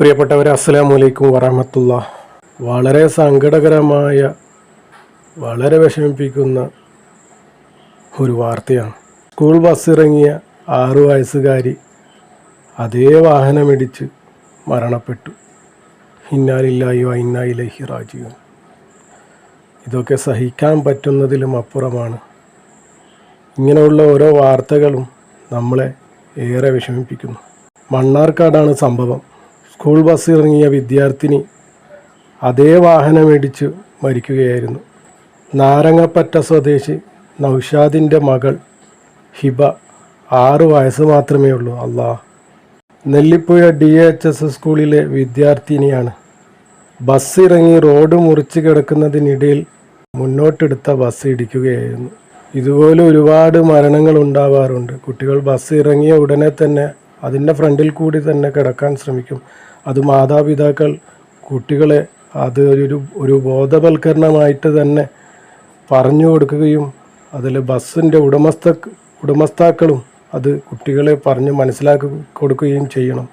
പ്രിയപ്പെട്ടവരെ അസ്സലാമു അലൈക്കും വറഹമത്തുള്ള. വളരെ സങ്കടകരമായ വളരെ വിഷമിപ്പിക്കുന്ന ഒരു വാർത്തയാണ്. സ്കൂൾ ബസ് ഇറങ്ങിയ ആറു വയസ്സുകാരി അതേ വാഹനമിടിച്ച് മരണപ്പെട്ടു. ഇന്നാലില്ലായി ഇന്നായിലഹി റാജിയും ഇതൊക്കെ സഹിക്കാൻ പറ്റുന്നതിലും അപ്പുറമാണ്. ഇങ്ങനെയുള്ള ഓരോ വാർത്തകളും നമ്മളെ ഏറെ വിഷമിപ്പിക്കുന്നു. മണ്ണാർക്കാടാണ് സംഭവം. സ്കൂൾ ബസ് ഇറങ്ങിയ വിദ്യാർത്ഥിനി അതേ വാഹനമിടിച്ച് മരിക്കുകയായിരുന്നു. നാരങ്ങപ്പറ്റ സ്വദേശി നൗഷാദിന്റെ മകൾ ഹിബ ആറ് വയസ്സ് മാത്രമേ ഉള്ളൂ. അല്ലാ നെല്ലിപ്പുഴ ഡി എച്ച് എസ് സ്കൂളിലെ വിദ്യാർത്ഥിനിയാണ്. ബസ് ഇറങ്ങി റോഡ് മുറിച്ച് കിടക്കുന്നതിനിടയിൽ മുന്നോട്ടെടുത്ത ബസ് ഇടിക്കുകയായിരുന്നു. ഇതുപോലെ ഒരുപാട് മരണങ്ങൾ ഉണ്ടാവാറുണ്ട്. കുട്ടികൾ ബസ് ഇറങ്ങിയ ഉടനെ തന്നെ അതിന്റെ ഫ്രണ്ടിൽ കൂടി തന്നെ കിടക്കാൻ ശ്രമിക്കും. അത് മാതാപിതാക്കൾ കുട്ടികളെ അത് ഒരു ഒരു ബോധവൽക്കരണമായിട്ട് തന്നെ പറഞ്ഞു കൊടുക്കുകയും അതിൽ ബസ്സിന്റെ ഉടമസ്ഥ ഉടമസ്ഥാക്കളും അത് കുട്ടികളെ പറഞ്ഞ് മനസ്സിലാക്കി കൊടുക്കുകയും ചെയ്യണം.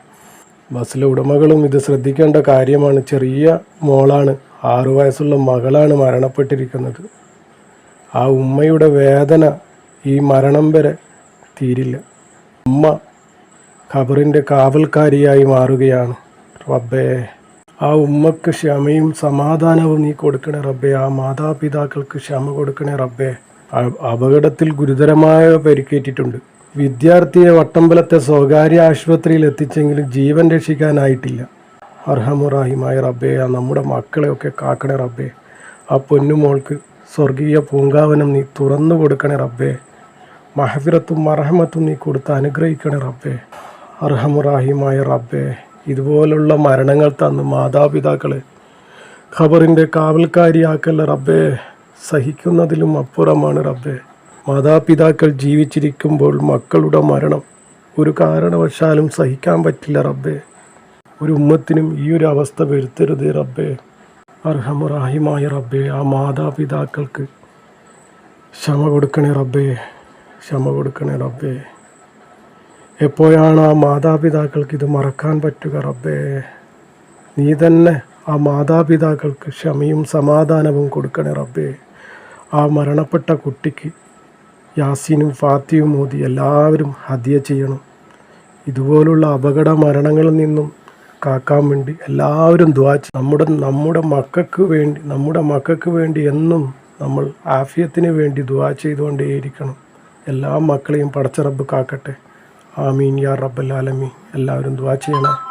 ബസ്സിലെ ഉടമകളും ഇത് ശ്രദ്ധിക്കേണ്ട കാര്യമാണ്. ചെറിയ മോളാണ് ആറു വയസ്സുള്ള മകളാണ് മരണപ്പെട്ടിരിക്കുന്നത്. ആ ഉമ്മയുടെ വേദന ഈ മരണം വരെ തീരില്ല. ഉമ്മ ഖബറിന്റെ കാവൽക്കാരിയായി മാറുകയാണ്. റബ്ബേ ആ ഉമ്മക്ക് ക്ഷമയും സമാധാനവും നീ കൊടുക്കണേ റബ്ബേ ആ മാതാപിതാക്കൾക്ക് ക്ഷമ കൊടുക്കണേ റബ്ബേ. അപകടത്തിൽ ഗുരുതരമായ പരിക്കേറ്റിട്ടുണ്ട്. വിദ്യാർത്ഥിയെ വട്ടമ്പലത്തെ സ്വകാര്യ ആശുപത്രിയിൽ എത്തിച്ചെങ്കിലും ജീവൻ രക്ഷിക്കാനായിട്ടില്ല. അർഹമുറാഹിമായ റബ്ബേ ആ നമ്മുടെ മക്കളെയൊക്കെ കാക്കണേ റബ്ബേ. ആ പൊന്നുമോൾക്ക് സ്വർഗീയ പൂങ്കാവനം നീ തുറന്നു കൊടുക്കണേ റബ്ബേ. മഹഫിറത്തും മറഹമത്തും നീ കൊടുത്ത് അനുഗ്രഹിക്കണേ റബ്ബേ. അർഹമുറാഹിമായ റബ്ബേ ഇതുപോലുള്ള മരണങ്ങൾ തന്ന് മാതാപിതാക്കളെ. ഖബറിന്റെ കാവൽക്കാരിയാക്കൽ റബ്ബെ സഹിക്കുന്നതിലും അപ്പുറമാണ് റബ്ബെ. മാതാപിതാക്കൾ ജീവിച്ചിരിക്കുമ്പോൾ മക്കളുടെ മരണം ഒരു കാരണവശാലും സഹിക്കാൻ പറ്റില്ല റബ്ബെ. ഒരു ഉമ്മത്തിനും ഈ ഒരു അവസ്ഥ വരുത്തരുത് റബ്ബെ. അർഹമുറാഹിമായ റബ്ബെ ആ മാതാപിതാക്കൾക്ക് ക്ഷമ കൊടുക്കണേ റബ്ബേ. ക്ഷമ കൊടുക്കണേ റബ്ബേ. എപ്പോഴാണ് ആ മാതാപിതാക്കൾക്ക് ഇത് മറക്കാൻ പറ്റുക റബ്ബേ? നീ തന്നെ ആ മാതാപിതാക്കൾക്ക് ക്ഷമയും സമാധാനവും കൊടുക്കണേ റബ്ബേ. ആ മരണപ്പെട്ട കുട്ടിക്ക് യാസീനും ഫാത്തിയും മോദി എല്ലാവരും ഹദിയ ചെയ്യണം. ഇതുപോലുള്ള അപകട മരണങ്ങളിൽ നിന്നും കാക്കാൻ വേണ്ടി എല്ലാവരും ദ്വാച്ച്. നമ്മുടെ നമ്മുടെ മക്കൾക്ക് വേണ്ടി നമ്മുടെ മക്കൾക്ക് വേണ്ടി എന്നും നമ്മൾ ആഫിയത്തിന് വേണ്ടി ദ്വാ ചെയ്തുകൊണ്ടേയിരിക്കണം. എല്ലാ മക്കളെയും പടച്ച റബ്ബ് കാക്കട്ടെ. ആമീൻ യാ റബ്ബൽ ആലമീൻ. എല്ലാവരും ദ്വാ ചെയ്യണം.